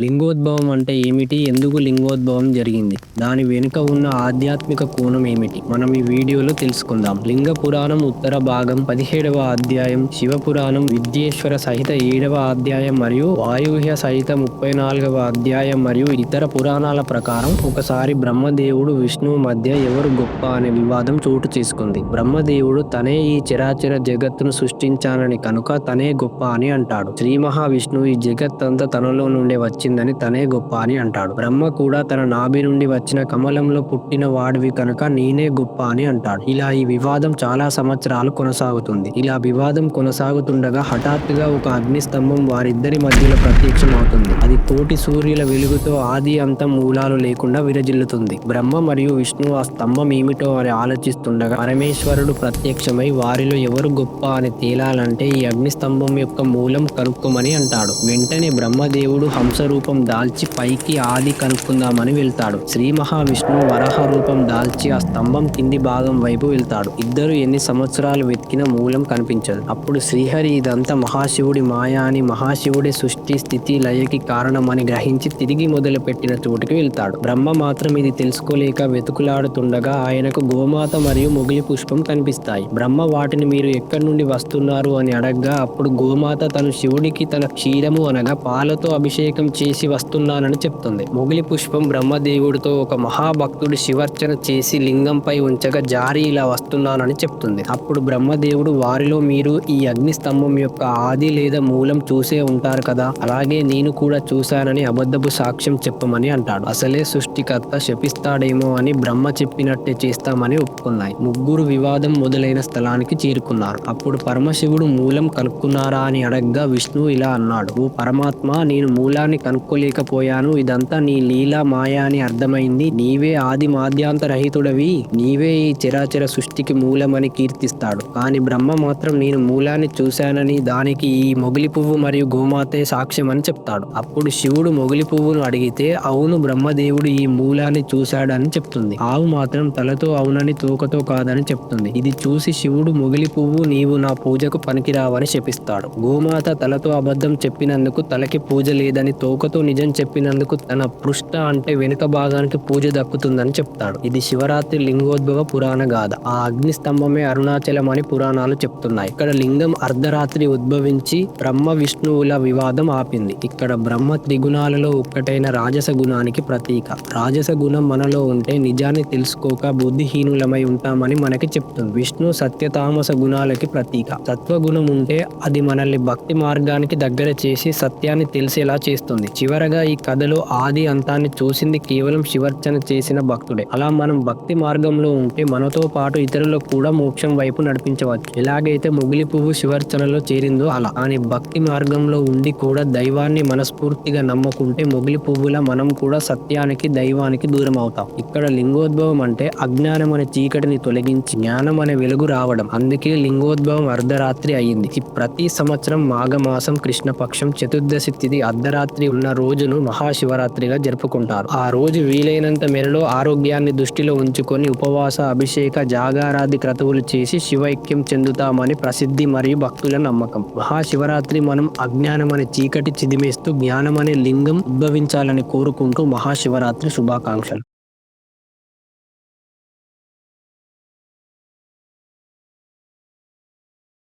లింగోద్భవం అంటే ఏమిటి? ఎందుకు లింగోద్భవం జరిగింది? దాని వెనుక ఉన్న ఆధ్యాత్మిక కోణం ఏమిటి? మనం ఈ వీడియోలో తెలుసుకుందాం. లింగ పురాణం ఉత్తర భాగం పదిహేడవ అధ్యాయం శివ పురాణం విద్యేశ్వర సహిత ఏడవ అధ్యాయం మరియు వాయువ్య సహిత ముప్పై నాలుగవ అధ్యాయం మరియు ఇతర పురాణాల ప్రకారం ఒకసారి బ్రహ్మదేవుడు విష్ణువు మధ్య ఎవరు గొప్ప అనే వివాదం చోటు చేసుకుంది. బ్రహ్మదేవుడు తనే ఈ చిరాచర జగత్తును సృష్టించానని కనుక తనే గొప్ప అని అంటాడు. శ్రీ మహావిష్ణువు ఈ జగత్తంతా తనలో నుండే వచ్చి వచ్చిందని తనే గొప్ప అని అంటాడు. బ్రహ్మ కూడా తన నాభి నుండి వచ్చిన కమలంలో పుట్టిన వాడివి కనుక నేనే గొప్ప అని అంటాడు. ఇలా ఈ వివాదం చాలా సంవత్సరాలు కొనసాగుతుంది. ఇలా వివాదం కొనసాగుతుండగా హఠాత్తుగా ఒక అగ్నిస్తంభం వారిద్దరి మధ్యలో ప్రత్యక్షం అవుతుంది అది కోటి సూర్యుల వెలుగుతో ఆది అంతం మూలాలు లేకుండా విరజిల్లుతుంది. బ్రహ్మ మరియు విష్ణు ఆ స్తంభం ఏమిటో అని ఆలోచిస్తుండగా పరమేశ్వరుడు ప్రత్యక్షమై వారిలో ఎవరు గొప్ప అని తేలాలంటే ఈ అగ్నిస్తంభం యొక్క మూలం కనుక్కోమని అంటాడు. వెంటనే బ్రహ్మదేవుడు హంసరు రూపం దాల్చి పైకి ఆది కనుక్కుందామని వెళ్తాడు. శ్రీ మహావిష్ణువు వరాహ రూపం దాల్చి ఆ స్తంభం కింది భాగం వైపు వెళ్తాడు. ఇద్దరు ఎన్ని సంవత్సరాలు వెతికిన మూలం కనిపించదు. అప్పుడు శ్రీహరి ఇదంతా మహాశివుడి మాయా అని మహాశివుడి సృష్టి స్థితి లయకి కారణమని గ్రహించి తిరిగి మొదలు పెట్టిన చోటుకి వెళ్తాడు. బ్రహ్మ మాత్రం ఇది తెలుసుకోలేక వెతుకులాడుతుండగా ఆయనకు గోమాత మరియు మొగిలి పుష్పం కనిపిస్తాయి. బ్రహ్మ వాటిని మీరు ఎక్కడి నుండి వస్తున్నారు అని అడగ్గా అప్పుడు గోమాత తను శివుడికి తన క్షీరము అనగా పాలతో అభిషేకం చే చేసి వస్తున్నానని చెప్తుంది. మొగిలి పుష్పం బ్రహ్మదేవుడితో ఒక మహాభక్తుడు శివర్చన చేసి లింగంపై ఉంచగా జారి ఇలా వస్తున్నానని చెప్తుంది. అప్పుడు బ్రహ్మదేవుడు వారిలో మీరు ఈ అగ్ని స్తంభం యొక్క ఆది లేదా మూలం చూసే ఉంటారు కదా. అలాగే నేను కూడా చూశానని అబద్ధపు సాక్ష్యం చెప్పమని అంటాడు. అసలే సృష్టికర్త శపిస్తాడేమో అని బ్రహ్మ చెప్పినట్టే చేస్తామని ఒప్పుకున్నాయి. ముగ్గురు వివాదం మొదలైన స్థలానికి చేరుకున్నారు. అప్పుడు పరమశివుడు మూలం కనుక్కున్నారా? అని అడగ్గా విష్ణువు ఇలా అన్నాడు. ఓ పరమాత్మ నేను మూలాన్ని అనుకోలేకపోయాను. ఇదంతా నీ లీలా మాయా అని అర్థమైంది. నీవే ఆది మాధ్యాంత రహితుడవి. నీవే ఈ చిరాచర సృష్టికి మూలమని కీర్తిస్తాడు. కానీ బ్రహ్మ మాత్రం నేను మూలాన్ని చూశానని దానికి ఈ మొగిలి పువ్వు మరియు గోమాతే సాక్ష్యం అని చెప్తాడు. అప్పుడు శివుడు మొగిలి పువ్వును అడిగితే అవును బ్రహ్మదేవుడు ఈ మూలాన్ని చూశాడని చెప్తుంది. ఆవు మాత్రం తలతో అవునని తోకతో కాదని చెప్తుంది. ఇది చూసి శివుడు మొగిలి పువ్వు నీవు నా పూజకు పనికిరావని శపిస్తాడు. గోమాత తలతో అబద్ధం చెప్పినందుకు తలకి పూజ లేదని తోక తోకతో నిజం చెప్పినందుకు తన పృష్ట అంటే వెనుక భాగానికి పూజ దక్కుతుందని చెప్తాడు. ఇది శివరాత్రి లింగోద్భవ పురాణ గాథ. ఆ అగ్ని స్తంభమే అరుణాచలం అని పురాణాలు చెప్తున్నాయి. ఇక్కడ లింగం అర్ధరాత్రి ఉద్భవించి బ్రహ్మ విష్ణువుల వివాదం ఆపింది. ఇక్కడ బ్రహ్మ త్రిగుణాలలో ఒక్కటైన రాజస గుణానికి ప్రతీక. రాజస గుణం మనలో ఉంటే నిజాన్ని తెలుసుకోక బుద్ధిహీనులమై ఉంటామని మనకి చెప్తుంది. విష్ణు సత్యతామస గుణాలకి ప్రతీక. సత్వగుణం ఉంటే అది మనల్ని భక్తి మార్గానికి దగ్గర చేసి సత్యాన్ని తెలిసేలా చేస్తుంది. చివరగా ఈ కథలో ఆది అంతాన్ని చూసింది కేవలం శివర్చన చేసిన భక్తుడే. అలా మనం భక్తి మార్గంలో ఉంటే మనతో పాటు ఇతరులకు కూడా మోక్షం వైపు నడిపించవచ్చు. ఎలాగైతే ముగిలి పువ్వు శివర్చనలో చేరిందో అలా. కానీ భక్తి మార్గంలో ఉండి కూడా దైవాన్ని మనస్ఫూర్తిగా నమ్ముకుంటే మొగిలి పువ్వుల మనం కూడా సత్యానికి దైవానికి దూరం అవుతాం. ఇక్కడ లింగోద్భవం అంటే అజ్ఞానం అనే చీకటిని తొలగించి జ్ఞానం అనే వెలుగు రావడం. అందుకే లింగోద్భవం అర్ధరాత్రి అయ్యింది ప్రతి సంవత్సరం మాఘమాసం కృష్ణపక్షం చతుర్దశి తిథి అర్ధరాత్రి ఉన్న రోజును మహాశివరాత్రిగా జరుపుకుంటారు. ఆ రోజు వీలైనంత మేరలో ఆరోగ్యాన్ని దృష్టిలో ఉంచుకొని ఉపవాస అభిషేక జాగారాది క్రతువులు చేసి శివైక్యం చెందుతామని ప్రసిద్ధి మరియు భక్తుల నమ్మకం. మహాశివరాత్రి మనం అజ్ఞానం అనే చీకటి చిదిమేస్తూ జ్ఞానం అనే లింగం ఉద్భవించాలని కోరుకుంటూ మహాశివరాత్రి శుభాకాంక్షలు.